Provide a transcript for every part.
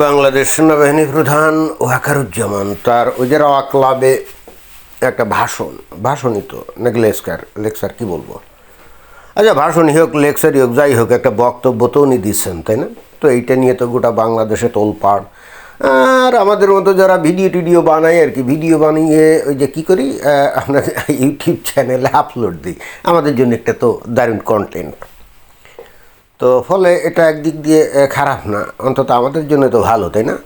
বাংলাদেশ সেনাবাহিনী প্রধান ওয়াকারুজ্জামান, তার রাওয়া ক্লাবে একটা ভাষণ, ভাষণই তো, নাকি লেকচার লেকচার কি বলব? আচ্ছা ভাষণই হোক, লেকচারই হোক, যাই হোক, একটা বক্তব্য তো উনি দিচ্ছেন, তাই না? তো এইটা নিয়ে তো গোটা বাংলাদেশে তোলপাড়। আর আমাদের মতো যারা ভিডিও টিডিও বানাই আর কি, ভিডিও বানিয়ে ওই যে কী করি আমরা ইউটিউব চ্যানেলে আপলোড দিই। আমাদের জন্য একটা তো দারুণ কন্টেন্ট তো ফলে এটা একদিক দিয়ে খারাপ না। অন্তত আমাদের জন্য তো ভালো, তাই না?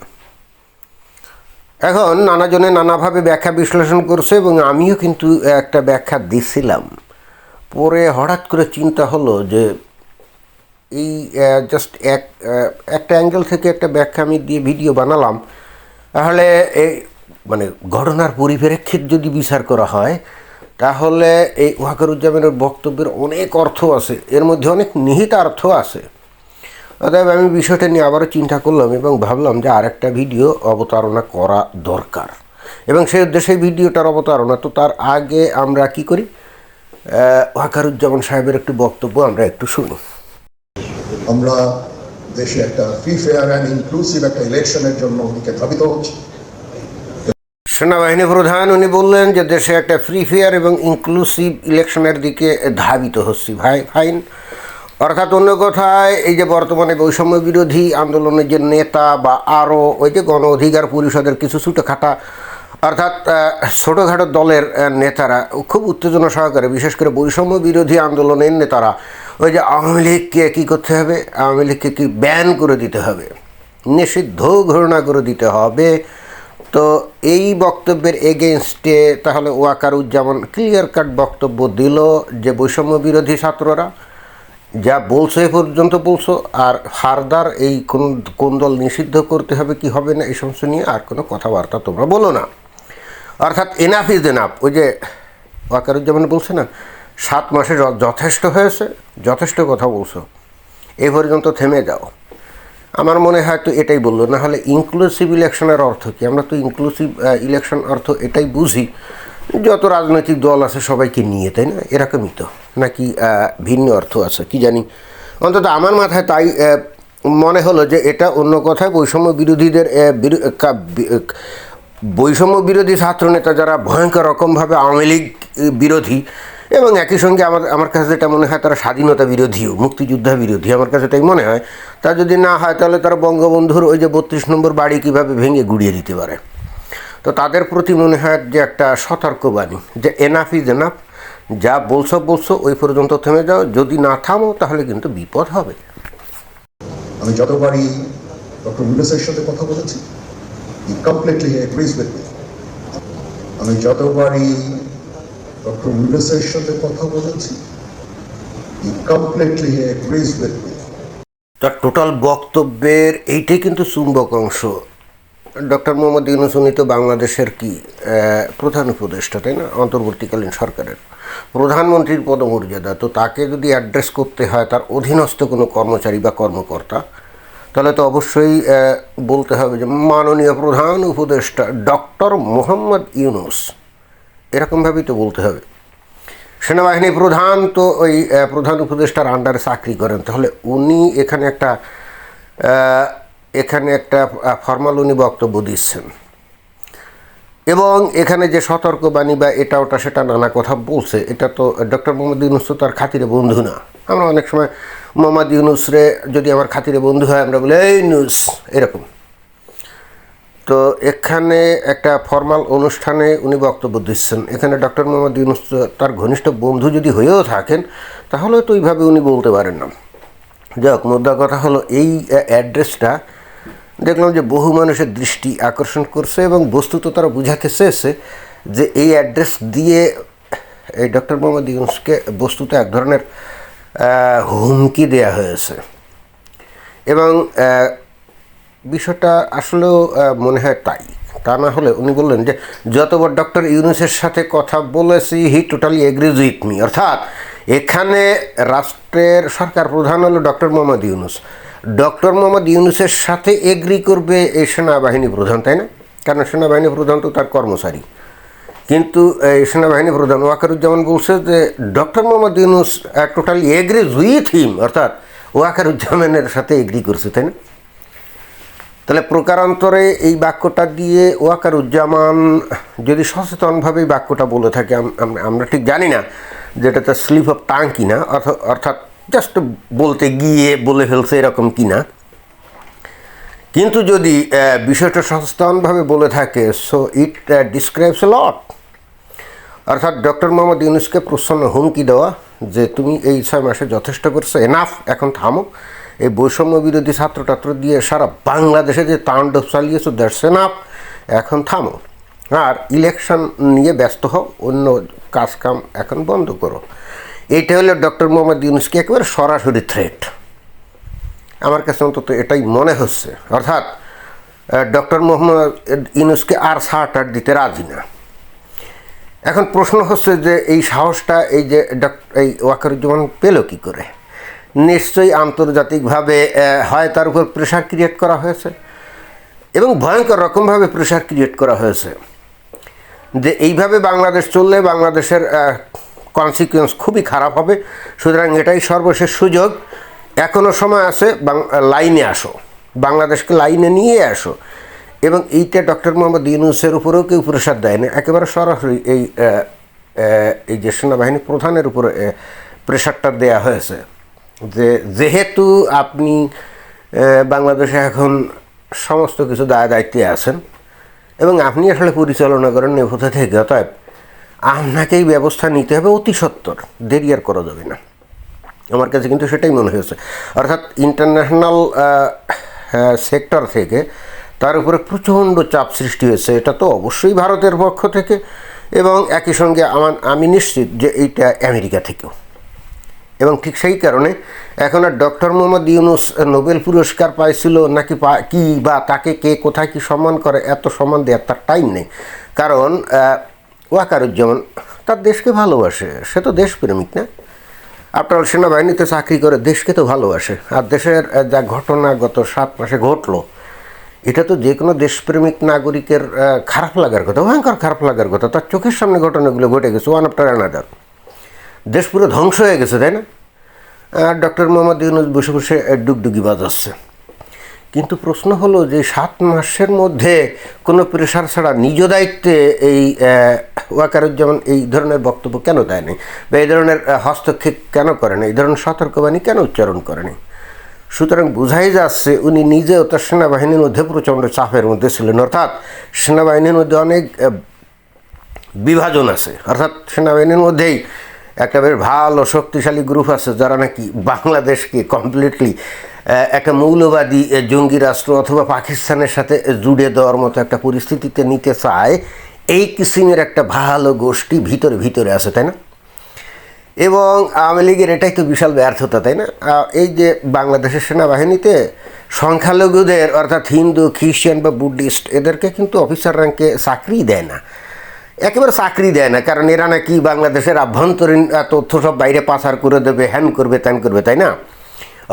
এখন নানাজনে নানাভাবে ব্যাখ্যা বিশ্লেষণ করছে এবং আমিও কিন্তু একটা ব্যাখ্যা দিছিলাম। পরে হঠাৎ করে চিন্তা হলো যে এই জাস্ট এক একটা অ্যাঙ্গেল থেকে একটা ব্যাখ্যা আমি দিয়ে ভিডিও বানালাম। তাহলে এই মানে ঘটনার পরিপ্রেক্ষিত যদি বিচার করা হয় তাহলে এই ওয়াকারুজ্জামানের বক্তব্যের অনেক অর্থ আছে। এর মধ্যে অনেক নিহিত অর্থ আছে। অতএব আমি বিষয়টা নিয়ে আবারও চিন্তা করলাম এবং ভাবলাম যে আরেকটা ভিডিও অবতারণা করা দরকার। এবং সেই উদ্দেশ্যে ভিডিওটার অবতারণা, তো তার আগে আমরা কি করি? ওয়াকারুজ্জামান সাহেবের একটু বক্তব্য আমরা একটু শুনি। আমরা দেশে একটা ফ্রি ফেয়ার অ্যান্ড ইনক্লুসিভ একটা ইলেকশনের জন্য ওদিকে ধাবিত হচ্ছে। সেনাবাহিনী প্রধান উনি বললেন যে দেশে একটা ফ্রি ফেয়ার এবং ইনক্লুসিভ ইলেকশনের দিকে ধাবিত হচ্ছি। ভাই ফাইন অর্থাৎ অন্য কথায়, এই যে বর্তমানে বৈষম্য বিরোধী আন্দোলনের যে নেতা বা আরও ওই যে গণ অধিকার পরিষদের কিছু ছোটোখাটা, অর্থাৎ ছোটোখাটো দলের নেতারা খুব উত্তেজনা সহকারে, বিশেষ করে বৈষম্য বিরোধী আন্দোলনের নেতারা, ওই যে আওয়ামী লীগকে কী করতে হবে? আওয়ামী লীগকে কি ব্যান করে দিতে হবে? নিষিদ্ধ ঘোষণা করে দিতে হবে। তো এই বক্তব্যের এগেনস্টে তাহলে ওয়াকারুজ্জামান ক্লিয়ার কাট বক্তব্য দিল যে বৈষম্য বিরোধী ছাত্ররা, যা বলছো এ পর্যন্ত বলছো, আর ফার্দার এই কোন কোন দল নিষিদ্ধ করতে হবে, কি হবে না এই সমস্ত নিয়ে আর কোনো কথাবার্তা তোমরা বলো না। অর্থাৎ এনাফ ইজ এনাফ ওই যে ওয়াকারুজ্জামান বলছে না, সাত মাসে যথেষ্ট হয়েছে, যথেষ্ট কথা বলছো। এ পর্যন্ত থেমে যাও। আমার মনে হয় তো এটাই বলল না হলে ইনক্লুসিভ ইলেকশনের অর্থ কি? আমরা তো ইনক্লুসিভ ইলেকশন অর্থ এটাই বুঝি, যত রাজনৈতিক দল আছে সবাইকে নিয়ে, তাই না? এরকমই তো। নাকি ভিন্ন অর্থ আছে, কি জানি। অন্তত আমার মাথায় তাই মনে হলো যে এটা অন্য কথায় বৈষম্য বিরোধীদের বৈষম্য বিরোধী ছাত্রনেতা যারা ভয়ঙ্কর রকমভাবে আওয়ামী লীগ বিরোধী এবং একই সঙ্গে আমার আমার কাছে যেটা মনে হয় তারা স্বাধীনতা বিরোধীও, মুক্তিযোদ্ধা বিরোধী, আমার কাছে তাই মনে হয়। তা যদি না হয় তাহলে তারা বঙ্গবন্ধুর ওই যে বত্রিশ নম্বর বাড়ি কীভাবে ভেঙে গুড়িয়ে দিতে পারে? তো তাদের প্রতি মনে হয় যে একটা সতর্কবাণী, যে এনাফ ইজ এনাফ যা বলছো বলছো, ওই পর্যন্ত থেমে যাও, যদি না থামো তাহলে কিন্তু বিপদ হবে। আমি যতবারই ডক্টর ইউনুসের সাথে কথা বলেছি কমপ্লিটলি এগ্রিজ উইথ আমি যতবারই ডক্টর ইউনুসের সাথে কথা বলেছি। He completely agrees with me তার টোটাল বক্তব্যের এইটাই কিন্তু চুম্বক অংশ। ডক্টর মোহাম্মদ ইউনুস, উনি তো বাংলাদেশের কি প্রধান উপদেষ্টা, তাই না? অন্তর্বর্তীকালীন সরকারের প্রধানমন্ত্রীর পদমর্যাদা। তো তাকে যদি অ্যাড্রেস করতে হয়, তার অধীনস্থ কোনো কর্মচারী বা কর্মকর্তা, তাহলে তো অবশ্যই বলতে হবে যে মাননীয় প্রধান উপদেষ্টা ডক্টর মোহাম্মদ ইউনুস এরকমভাবেই তো বলতে হবে। সেনাবাহিনী প্রধান তো ওই প্রধান উপদেষ্টার আন্ডারে চাকরি করেন। তাহলে উনি এখানে একটা এখানে একটা ফর্মাল উনি বক্তব্য দিচ্ছেন। এবং এখানে যে সতর্কবাণী বা এটা ওটা সেটা নানা কথা বলছে, এটা তো ডক্টর মোহাম্মদ ইউনুস তো তার খাতিরে বন্ধু না। আমরা অনেক সময় মোহাম্মদ ইউনুসরে যদি আমার খাতিরে বন্ধু হয়, আমরা বলি, এই ইউনুস, এরকম। তো এখানে একটা ফর্মাল অনুষ্ঠানে উনি বক্তব্য দিচ্ছেন। এখানে ডক্টর মোহাম্মদ ইউনুস তার ঘনিষ্ঠ বন্ধু যদি হয়েও থাকেন, তাহলে তো ওইভাবে উনি বলতে পারেন না। যাক মুদ্রা কথা হলো এই অ্যাড্রেসটা। দেখলাম যে বহু মানুষের দৃষ্টি আকর্ষণ করছে এবং বস্তুত তারা বুঝাতে চেয়েছে যে এই অ্যাড্রেস দিয়ে এই ডক্টর মোহাম্মদ ইউনুসকে বস্তুত এক ধরনের হুমকি দেয়া হয়েছে। এবং বিষয়টা আসলেও মনে হয় তাই। তা না হলে উনি বললেন যে, যতবার ডক্টর ইউনুসের সাথে কথা বলেছি, he totally agrees with me. অর্থাৎ, এখানে রাষ্ট্রের সরকার প্রধান হলো ডক্টর মোহাম্মদ ইউনুস। ডক্টর মোহাম্মদ ইউনুসের সাথে এগ্রি করবে এই সেনাবাহিনী প্রধান, তাই না? কারণ সেনাবাহিনী প্রধান তো তার কর্মচারী। কিন্তু এই সেনাবাহিনী প্রধান ওয়াকারুজ্জামান বলছে যে, doctor Mohammad Yunus totally agrees with him. অর্থাৎ, ওয়াকারুজ্জামানের সাথে এগ্রি করছে, তাই না? তাহলে প্রকারান্তরে এই বাক্যটা দিয়ে ওয়াকারুজ্জামান যদি সচেতনভাবে এই বাক্যটা বলে থাকে, আম- আম- আমরা ঠিক জানি না যেটা তো স্লিপ অফ টাং কিনা অর্থ- অর্থাৎ জাস্ট বলতে গিয়ে বলে ফেলছে এরকম কিনা কিন্তু যদি বিষয়টা সচেতনভাবে বলে থাকে সো ইট ডিসক্রাইবস লট অর্থাৎ ডক্টর মোহাম্মদ ইউনুসকে প্রসন্ন হুমকি দেওয়া যে, তুমি এই ছয় মাসে যথেষ্ট করছ এনাফ এখন থামো। এই বৈষম্য বিরোধী ছাত্র টাত্র দিয়ে সারা বাংলাদেশে যে তাণ্ডব চালিয়েছো, দ্যাটস এনাফ। এখন থামো। আর ইলেকশন নিয়ে ব্যস্ত হও, অন্য কাজ কাম এখন বন্ধ করো। এইটা হলো ডক্টর মোহাম্মদ ইউনুসকে একেবারে সরাসরি থ্রেট আমার কাছে অন্তত এটাই মনে হচ্ছে। অর্থাৎ ডক্টর মোহাম্মদ ইউনুসকে আর সার্টার দিতে রাজি না। এখন প্রশ্ন হচ্ছে যে এই সাহসটা এই যে এই ওয়াকারুজ্জামান পেল কী করে? নিশ্চয়ই আন্তর্জাতিকভাবে হয় তার উপর প্রেশার ক্রিয়েট করা হয়েছে এবং ভয়ঙ্কর রকমভাবে প্রেশার ক্রিয়েট করা হয়েছে। যে এইভাবে বাংলাদেশ চললে বাংলাদেশের কনসিকুয়েন্স খুবই খারাপ হবে। সুতরাং এটাই সর্বশেষ সুযোগ। এখনও সময় আছে লাইনে আসো। বাংলাদেশকে লাইনে নিয়ে আসো। এবং এইটা ডক্টর মোহাম্মদ ইউনুসের উপরেও কেউ প্রেশার দেয় না। একেবারে সরাসরি এই এই যে সেনাবাহিনী প্রধানের উপরে প্রেশারটা দেয়া হয়েছে। যে, যেহেতু আপনি বাংলাদেশে এখন সমস্ত কিছু দায় দায়িত্বে আছেন, এবং আপনি আসলে পরিচালনা করেন নেপথ্য থেকে, অতএব আপনাকেই ব্যবস্থা নিতে হবে অতি সত্বর দেরি আর করা যাবে না। আমার কাছে কিন্তু সেটাই মনে হয়েছে। অর্থাৎ ইন্টারন্যাশনাল সেক্টর থেকে তার উপরে প্রচণ্ড চাপ সৃষ্টি হয়েছে, এটা তো অবশ্যই ভারতের পক্ষ থেকে, এবং একই সঙ্গে আমার, আমি নিশ্চিত যে এইটা আমেরিকা থেকেও। এবং ঠিক সেই কারণে এখন আর ডক্টর মোহাম্মদ ইউনুস নোবেল পুরস্কার পাইছিল নাকি কি বা তাকে কে কোথায় কি সম্মান করে, এত সম্মান দেওয়ার তার টাইম নেই। কারণ ওয়াকারুজ্জামান তার দেশকে ভালোবাসে, সে তো দেশপ্রেমিক না। আপনার সেনাবাহিনীতে চাকরি করে দেশকে তো ভালোবাসে। আর দেশের যা ঘটনা গত সাত মাসে ঘটলো, এটা তো যে কোনো দেশপ্রেমিক নাগরিকের খারাপ লাগার কথা, ভয়ঙ্কর খারাপ লাগার কথা, তার চোখের সামনে ঘটনাগুলো ঘটে গেছে ওয়ান আফটার অ্যানাদার দেশ পুরো ধ্বংস হয়ে গেছে, তাই না? আর ডক্টর মোহাম্মদ ইউনুস বসে বসে ডুগডুগি বাজাচ্ছে। কিন্তু প্রশ্ন হলো যে, সাত মাসের মধ্যে কোনো প্রেশার ছাড়া নিজ দায়িত্বে এই ওয়াকারুজ্জামান এই ধরনের বক্তব্য কেন দেয়নি? বা এই ধরনের হস্তক্ষেপ কেন করেনি? এই ধরনের সতর্কবাণী কেন উচ্চারণ করেনি? সুতরাং বোঝাই যাচ্ছে, উনি নিজেও তার সেনাবাহিনীর মধ্যে প্রচণ্ড চাপের মধ্যে ছিলেন। অর্থাৎ সেনাবাহিনীর মধ্যে অনেক বিভাজন আছে। অর্থাৎ সেনাবাহিনীর মধ্যেই একটা ভালো শক্তিশালী গ্রুপ আছে, যারা নাকি বাংলাদেশকে কমপ্লিটলি একটা মৌলবাদী জঙ্গি রাষ্ট্র অথবা পাকিস্তানের সাথে জুড়ে দেওয়ার মতো একটা পরিস্থিতিতে নিতে চায়, এই কিসিমের একটা ভালো গোষ্ঠী ভিতরে ভিতরে আছে, তাই না? এবং আওয়ামী লীগের এটাই তো বিশাল ব্যর্থতা, তাই না? এই যে বাংলাদেশের সেনাবাহিনীতে সংখ্যালঘুদের, অর্থাৎ হিন্দু, খ্রিস্টান বা বুদ্ধিস্ট, এদেরকে কিন্তু অফিসার র্যাঙ্কে চাকরি দেয় না। একেবারে চাকরি দেয় না, কারণ এরা নাকি বাংলাদেশের আভ্যন্তরীণ তথ্য সব বাইরে পাচার করে দেবে, হ্যান করবে, ত্যান করবে, তাই না?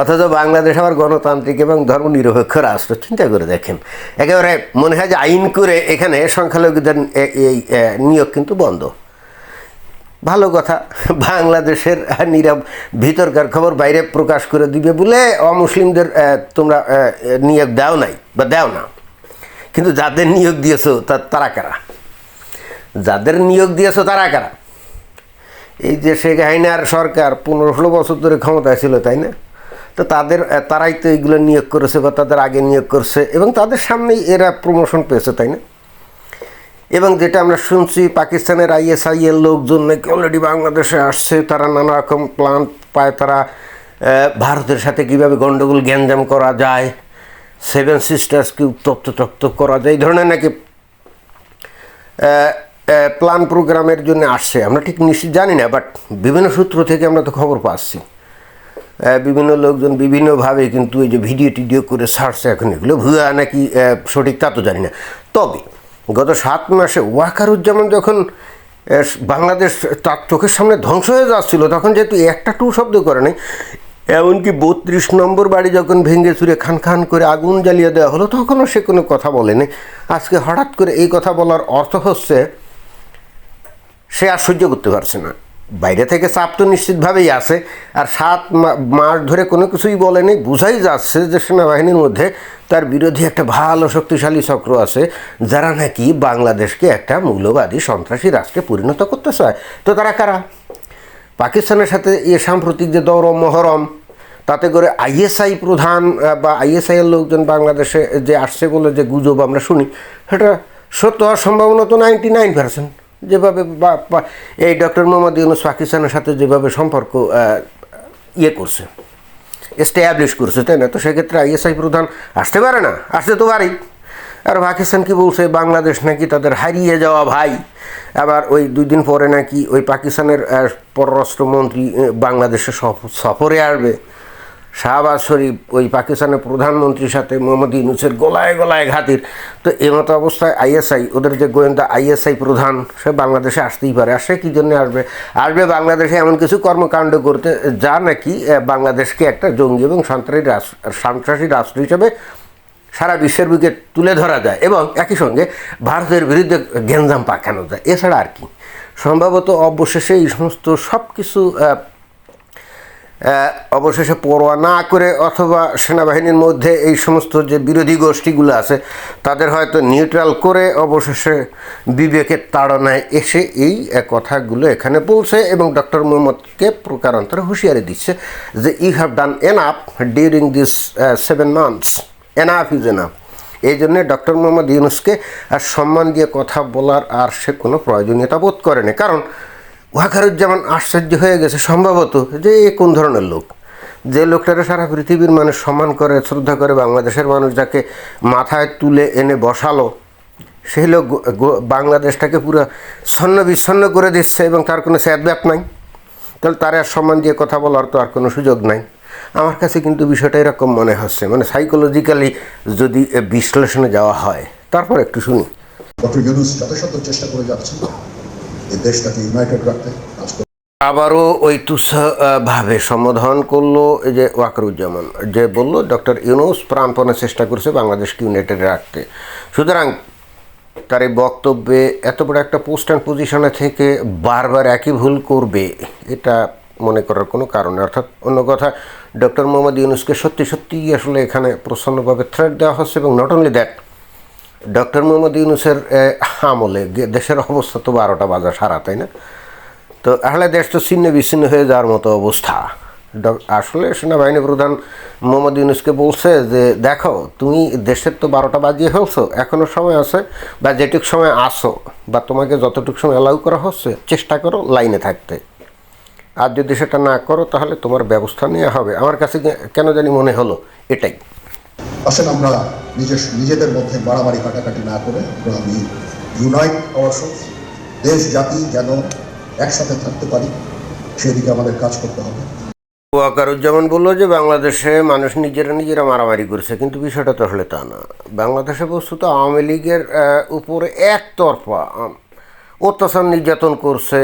অথচ বাংলাদেশ আবার গণতান্ত্রিক এবং ধর্ম ধর্মনিরপেক্ষ রাষ্ট্র, চিন্তা করে দেখেন। একেবারে মনে হয় যে আইন করে এখানে সংখ্যালঘুদের এই নিয়োগ কিন্তু বন্ধ। ভালো কথা, বাংলাদেশের নীরব ভিতরকার খবর বাইরে প্রকাশ করে দিবে বলে অমুসলিমদের তোমরা নিয়োগ দাও নাই, বা দাও না। কিন্তু যাদের নিয়োগ দিয়েছ তারা কারা? যাদের নিয়োগ দিয়েছ তারা কারা? এই যে শেখ হাসিনার সরকার পনেরো ষোলো বছর ধরে ক্ষমতায় ছিল, তাই না? তো তাদের তারাই তো এইগুলো নিয়োগ করেছে বা তাদের আগে নিয়োগ করছে এবং তাদের সামনেই এরা প্রমোশন পেয়েছে, তাই না? এবং যেটা আমরা শুনছি, পাকিস্তানের আইএসআই এর লোকজন নাকি অলরেডি বাংলাদেশে আসছে, তারা নানা রকম প্ল্যান পায়, তারা ভারতের সাথে কীভাবে গণ্ডগোল গ্যাঞ্জাম করা যায় সেভেন সিস্টার্সকে উত্তপ্ত তপ্ত করা যায়, এই ধরনের নাকি প্ল্যান প্রোগ্রামের জন্য আসছে। আমরা ঠিক নিশ্চিত জানি না বাট বিভিন্ন সূত্র থেকে আমরা তো খবর পাচ্ছি। বিভিন্ন লোকজন বিভিন্নভাবে কিন্তু এই যে ভিডিও টিডিও করে ছাড়ছে এখন। এগুলো ভুয়া নাকি সঠিক তা তো জানি না। তবে গত সাত মাসে ওয়াকারুজ্জামান যখন বাংলাদেশ তার চোখের সামনে ধ্বংস হয়ে যাচ্ছিল, তখন যেহেতু একটা টু শব্দ করে নাই, এমনকি বত্রিশ নম্বর বাড়ি যখন ভেঙে চুরে খান খান করে আগুন জ্বালিয়ে দেওয়া হলো, তখনও সে কোনো কথা বলেনি। আজকে হঠাৎ করে এই কথা বলার অর্থ হচ্ছে সে আর সহ্য করতে পারছে না। বাইরে থেকে চাপ তো নিশ্চিতভাবেই আছে। আর সাত মাস ধরে কোনো কিছুই বলেনি। বোঝাই যাচ্ছে যে সেনাবাহিনীর মধ্যে তার বিরোধী একটা ভালো শক্তিশালী চক্র আছে, যারা নাকি বাংলাদেশকে একটা মৌলবাদী সন্ত্রাসী রাষ্ট্রে পরিণত করতে চায়। তো তারা কারা? পাকিস্তানের সাথে এ সাম্প্রতিক যে দরম মহরম, তাতে করে আইএসআই প্রধান বা আইএসআই এর লোকজন বাংলাদেশে যে আসছে বলে যে গুজব আমরা শুনি, সেটা সত্য হওয়ার সম্ভাবনা তো নাইনটি নাইন পার্সেন্ট যেভাবে এই ডক্টর মোহাম্মদ ইউনুস পাকিস্তানের সাথে যেভাবে সম্পর্ক ইয়ে করছে এস্টাবলিশ করছে, তাই না? তো সেক্ষেত্রে আইএসআই প্রধান আসতে পারে না, আসতে তো পারেই। আর পাকিস্তান কি বলছে, বাংলাদেশ নাকি তাদের হারিয়ে যাওয়া ভাই? আবার ওই দুই দিন পরে নাকি ওই পাকিস্তানের পররাষ্ট্রমন্ত্রী বাংলাদেশে সফ- সফরে আসবে। শাহবাজ শরীফ ওই পাকিস্তানের প্রধানমন্ত্রীর সাথে মোহাম্মদ ইউনুসের গলায় গলায় ঘাতির। তো এমতো অবস্থায় আইএসআই, ওদের যে গোয়েন্দা আইএসআই প্রধান, সে বাংলাদেশে আসতেই পারে। আর সে কী জন্য আসবে? আসবে বাংলাদেশে এমন কিছু কর্মকাণ্ড করতে, যা নাকি বাংলাদেশকে একটা জঙ্গি এবং সন্ত্রাসী রাষ্ট্র সন্ত্রাসী রাষ্ট্র হিসেবে সারা বিশ্বের বুকে তুলে ধরা যায় এবং একই সঙ্গে ভারতের বিরুদ্ধে গেঞ্জাম পাকানো যায়। এছাড়া আর কি। সম্ভবত অবশেষে এই সমস্ত সব কিছু অবশেষে পরোয়া না করে অথবা সেনাবাহিনীর মধ্যে এই সমস্ত যে বিরোধী গোষ্ঠীগুলো আছে, তাদের হয়তো নিউট্রাল করে অবশেষে বিবেকের তাড়নায় এসে এই কথাগুলো এখানে বলছে এবং ডক্টর মোহাম্মদকে প্রকারান্তরে হুঁশিয়ারি দিচ্ছে যে you have done enough during this seven months enough is enough এই জন্যে ডক্টর মোহাম্মদ ইউনুসকে আর সম্মান দিয়ে কথা বলার আর সে কোনো প্রয়োজনীয়তা বোধ করেনি। কারণ ওয়াকারুজ্জামান আশ্চর্য হয়ে গেছে সম্ভবত যে এ কোন ধরনের লোক? যে লোকটারা সারা পৃথিবীর মানুষ সম্মান করে, শ্রদ্ধা করে, বাংলাদেশের মানুষ যাকে মাথায় তুলে এনে বসালো সেই লোক বাংলাদেশটাকে পুরো ছন্ন বিচ্ছন্ন করে দিচ্ছে এবং তার কোনো স্যাদব্যাপ নাই। তাহলে তার আর সম্মান দিয়ে কথা বলার তো আর কোনো সুযোগ নাই। আমার কাছে কিন্তু বিষয়টা এরকম মনে হচ্ছে। মানে সাইকোলজিক্যালি যদি বিশ্লেষণে যাওয়া হয়, তারপর একটু শুনি। ইউনুস যথাসাধ্য চেষ্টা করে যাচ্ছেন। দেশটাকে ইউনাইটেড রাখতে কাজ আবারও ওই তুচ্ছভাবে সম্বোধন করল এই যে ওয়াকরুজ্জামান, যে বলল, ডক্টর ইউনুস প্রাণপণে চেষ্টা করছে বাংলাদেশকে ইউনাইটেড রাখতে। সুতরাং তার এই বক্তব্যে এত বড় একটা পোস্ট অ্যান্ড পজিশনে থেকে বারবার একই ভুল করবে, এটা মনে করার কোনো কারণ অর্থাৎ অন্য কথা, ডক্টর মোহাম্মদ ইউনুসকে সত্যি সত্যিই আসলে এখানে প্রসন্নভাবে থ্রেট দেওয়া হচ্ছে এবং not only that doctor Mohammad ইউনুসের আমলে দেশের অবস্থা তো বারোটা বাজা সারা, তাই না? তো আসলে দেশ তো ছিন্ন বিচ্ছিন্ন হয়ে যাওয়ার মতো অবস্থা। আসলে সেনাবাহিনী প্রধান মোহাম্মদ ইউনুসকে বলছে যে, দেখো, তুমি দেশের তো বারোটা বাজিয়ে ফেলছো এখনও সময় আছে, বা যেটুক সময় আসো বা তোমাকে যতটুকু সময় অ্যালাউ করা হচ্ছে, চেষ্টা করো লাইনে থাকতে। আর যদি সেটা না করো, তাহলে তোমার ব্যবস্থা নেওয়া হবে। আমার কাছে কেন জানি মনে হলো এটাই। আসেন আমরা নিজের নিজেদের মধ্যে মারামারি কাটাকাটি না করে আমরা আমি ইউনাইট হওয়ার দেশ, জাতি যেন একসাথে থাকতে পারি, সেদিকে আমাদের কাজ করতে হবে। ওয়াকারুজ্জামান বলল যে, বাংলাদেশে মানুষ নিজেরা নিজেরা মারামারি করছে, কিন্তু বিষয়টা তো আসলে তা না। বাংলাদেশে বস্তুত আওয়ামী লীগের উপরে একতরফা অত্যাচার নির্যাতন করছে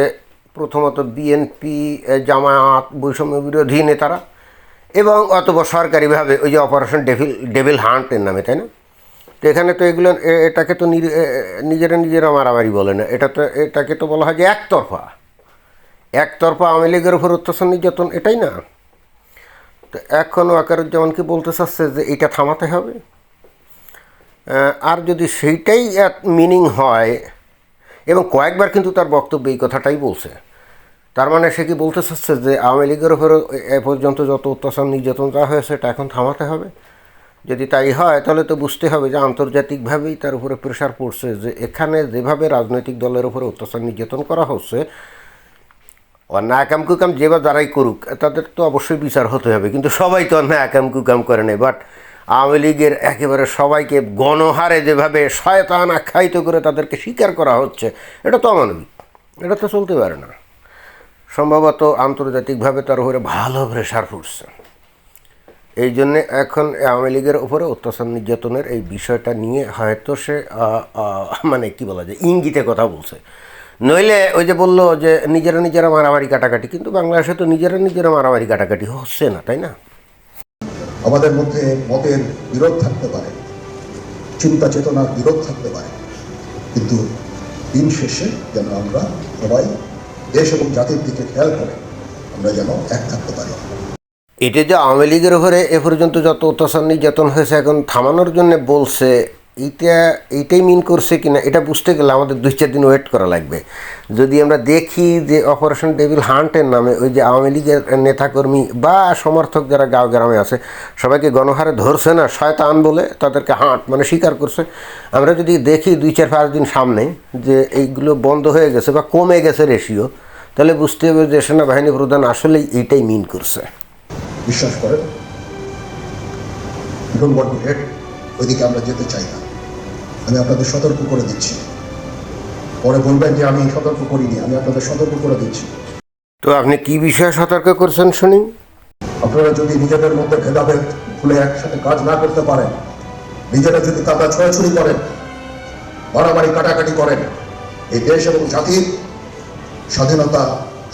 প্রথমত বিএনপি জামায়াত, বৈষম্য বিরোধী নেতারা। এবং অথবা সরকারিভাবে ওই যে অপারেশন ডেভিল ডেভিল হান্টের নামে, তাই না? তো এখানে তো এগুলো এটাকে তো নিজেরা নিজেরা মারামারি বলে না। এটা তো, এটাকে তো বলা হয় যে একতরফা। একতরফা আওয়ামী লীগের উপর অত্যাচার, নির্যাতন, এটাই না। তো এখন ওয়াকারুজ্জামান কি বলতে চাচ্ছে যে এটা থামাতে হবে। আর যদি সেইটাই মিনিং হয়, এবং কয়েকবার কিন্তু তার বক্তব্যে এই কথাটাই বলছে। তার মানে সে কি বলতে চাচ্ছে যে আওয়ামী লীগের উপরে এ পর্যন্ত যত অত্যাচার নির্যাতন যা হয়েছে এটা এখন থামাতে হবে? যদি তাই হয়, তাহলে তো বুঝতে হবে যে আন্তর্জাতিকভাবেই তার উপরে প্রেশার পড়ছে যে এখানে যেভাবে রাজনৈতিক দলের উপরে অত্যাচার নির্যাতন করা হচ্ছে অন্যায় আকাম কুকাম যে বা করুক, তাদের তো অবশ্যই বিচার হতে হবে। কিন্তু সবাই তো অন্যায় আকাম কুকাম করে নেই। বাট আওয়ামী লীগের একেবারে সবাইকে গণহারে যেভাবে শয়তান আখ্যায়িত করে তাদেরকে স্বীকার করা হচ্ছে, এটা তো অমানবিক। এটা তো চলতে পারে না। সম্ভবত আন্তর্জাতিকভাবে তার উপরে ভালো প্রেশার পড়ছে এই জন্যে এখন আওয়ামী লীগের উপরে অত্যাচার নির্যাতনের এই বিষয়টা নিয়ে হয়তো সে মানে কি বলা যায়, ইঙ্গিতে কথা বলছে। নইলে ওই যে বলল যে নিজেরা নিজেরা মারামারি কাটাকাটি, কিন্তু বাংলাদেশে তো নিজেরা নিজেরা মারামারি কাটাকাটি হচ্ছে না, তাই না? আমাদের মধ্যে মতের বিরোধ থাকতে পারে, চিন্তা চেতনার বিরোধ থাকতে পারে, কিন্তু দিন শেষে যেন আমরা সবাই দেশ এবং জাতির দিকে খেয়াল করে। আমরা যেন এক থাকতে পারি। এটা যে আওয়ামী লীগের ঘরে এ পর্যন্ত যত অত্যাচার নির্যাতন হয়েছে, এখন থামানোর জন্য বলছে এইটা, এইটাই মিন করছে কি না এটা বুঝতে গেলে আমাদের দুই চার দিন ওয়েট করা লাগবে। যদি আমরা দেখি যে অপারেশন ডেভিল হান্টের নামে ওই যে আওয়ামী লীগের নেতাকর্মী বা সমর্থক যারা গাঁও গ্রামে আছে, সবাইকে গণহারে ধরছে না, শয়তান বলে তাদেরকে হাঁট মানে স্বীকার করছে। আমরা যদি দেখি দুই চার পাঁচ দিন সামনে যে এইগুলো বন্ধ হয়ে গেছে বা কমে গেছে রেশিও তাহলে বুঝতে হবে যে সেনাবাহিনী প্রধান আসলেই এইটাই মিন করছে। বিশ্বাস করেন ওইদিকে আমরা যেতে চাই না। আমি আপনাদের সতর্ক করে দিচ্ছি। পরে বলবেন যে আমি সতর্ক করিনি আমি আপনাদের সতর্ক করে দিচ্ছি। তো আপনি কি বিষয়ে সতর্ক করছেন শুনি? আপনারা যদি নিজেদের মধ্যে ভেদাভেদ খুলে একসাথে কাজ না করতে পারেন নিজেরা যদি কাদা ছড়াছড়ি করেন মারামারি কাটাকাটি করেন এই দেশ এবং জাতির স্বাধীনতা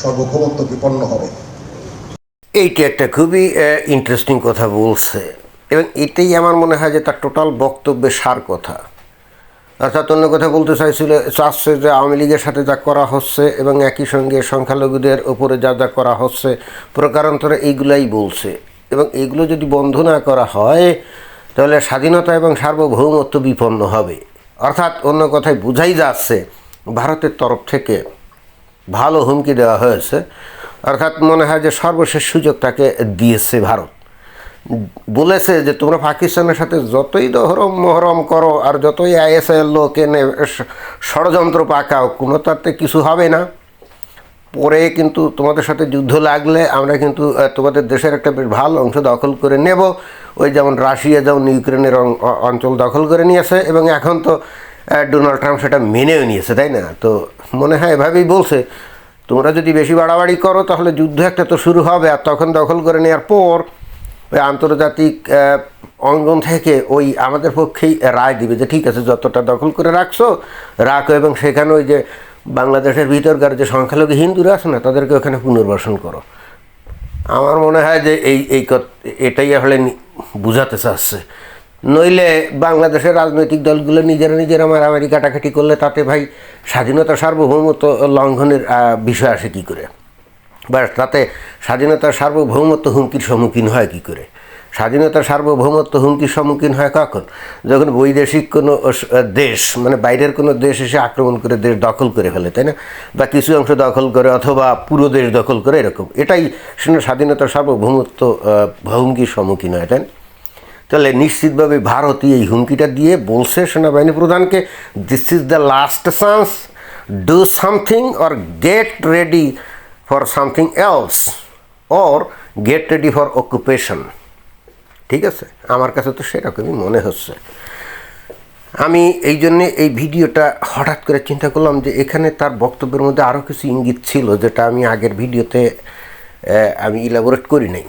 সর্বক্ষমত্ব বিপন্ন হবে। এইটা একটা খুবই ইন্টারেস্টিং কথা বলছে। এবং এটাই আমার মনে হয় যে তার টোটাল বক্তব্যের সার কথা। অর্থাৎ অন্য কথা বলতে চাইছিল, চাচ্ছে যে আওয়ামী লীগের সাথে যা করা হচ্ছে এবং একই সঙ্গে সংখ্যালঘুদের উপরে যা যা করা হচ্ছে, প্রকারান্তরে এইগুলাই বলছে। এবং এগুলো যদি বন্ধ না করা হয়, তাহলে স্বাধীনতা এবং সার্বভৌমত্ব বিপন্ন হবে। অর্থাৎ অন্য কথায় বোঝাই যাচ্ছে, ভারতের তরফ থেকে ভালো হুমকি দেওয়া হয়েছে। অর্থাৎ মনে হয় যে সর্বশেষ সুযোগ তাকে দিয়েছে ভারত। বলেছে যে তোমরা পাকিস্তানের সাথে যতই দহরম মহরম করো আর যতই আইএসএল লোক এনে ষড়যন্ত্র পাকাও, কোনো তাতে কিছু হবে না। পরে কিন্তু তোমাদের সাথে যুদ্ধ লাগলে আমরা কিন্তু তোমাদের দেশের একটা বেশ ভালো অংশ দখল করে নেব। ওই যেমন রাশিয়া যেমন ইউক্রেনের অঞ্চল দখল করে নিয়েছে এবং এখন তো ডোনাল্ড ট্রাম্প সেটা মেনেও নিয়েছে, তাই না? তো মনে হয় এভাবেই বলছে, তোমরা যদি বেশি বাড়াবাড়ি করো তাহলে যুদ্ধ একটা তো শুরু হবে আর তখন দখল করে নেওয়ার পর ওই আন্তর্জাতিক অঙ্গন থেকে ওই আমাদের পক্ষেই রায় দিবে যে ঠিক আছে, যতটা দখল করে রাখছো, রাখো এবং সেখানে ওই যে বাংলাদেশের ভিতরকার যে সংখ্যালঘু হিন্দুরা আছে না, তাদেরকে ওখানে পুনর্বাসন করো। আমার মনে হয় যে এই এই এটাই আসলে বুঝাতে চাচ্ছে। নইলে বাংলাদেশের রাজনৈতিক দলগুলো নিজেরা নিজেরা মারামারি, কাটাকাটি করলে তাতে ভাই স্বাধীনতা সার্বভৌমত্ব লঙ্ঘনের বিষয় আসে কী করে? বা তাতে স্বাধীনতার সার্বভৌমত্ব হুমকির সম্মুখীন হয় কী করে? স্বাধীনতার সার্বভৌমত্ব হুমকির সম্মুখীন হয় কখন? যখন বৈদেশিক কোনো দেশ মানে বাইরের কোনো দেশ এসে আক্রমণ করে, দেশ দখল করে ফেলে, তাই না? বা কিছু অংশ দখল করে অথবা পুরো দেশ দখল করে, এরকম। এটাই স্বাধীনতার সার্বভৌমত্ব হুমকির সম্মুখীন হয়, তাই না? তাহলে নিশ্চিতভাবে ভারতই এই হুমকিটা দিয়ে বলছে সেনাবাহিনী প্রধানকে this is the last chance do something or get ready for something else or get ready for occupation ঠিক আছে? আমার কাছে তো সেরকমই মনে হচ্ছে। আমি এই জন্যে এই ভিডিওটা হঠাৎ করে চিন্তা করলাম যে এখানে তার বক্তব্যের মধ্যে আরও কিছু ইঙ্গিত ছিল যেটা আমি আগের ভিডিওতে আমি ইলাবোরেট করি নাই।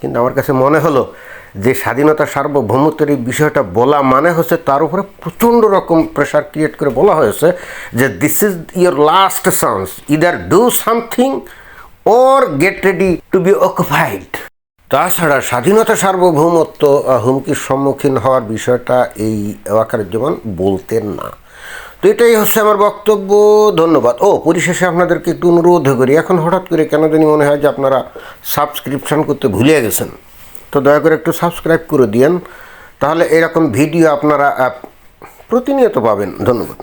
কিন্তু আমার কাছে মনে হলো যে স্বাধীনতা সার্বভৌমত্বের এই বিষয়টা বলা মানে হচ্ছে তার উপরে প্রচণ্ড রকম প্রেশার ক্রিয়েট করে বলা হয়েছে যে this is your last chance either do something or get ready to be occupied তাছাড়া স্বাধীনতা সার্বভৌমত্ব হুমকির সম্মুখীন হওয়ার বিষয়টা এই ওয়াকারুজ্জামান বলতেন না। তো এটাই হচ্ছে আমার বক্তব্য, ধন্যবাদ। ও, পরিশেষে আপনাদেরকে একটু অনুরোধ করি, এখন হঠাৎ করে কেন জানি মনে হয় যে আপনারা সাবস্ক্রিপশন করতে ভুলে গেছেন। তো দয়া করে একটু সাবস্ক্রাইব করে দিয়েন। তাহলে এরকম ভিডিও আপনারা প্রতিনিয়ত পাবেন। ধন্যবাদ।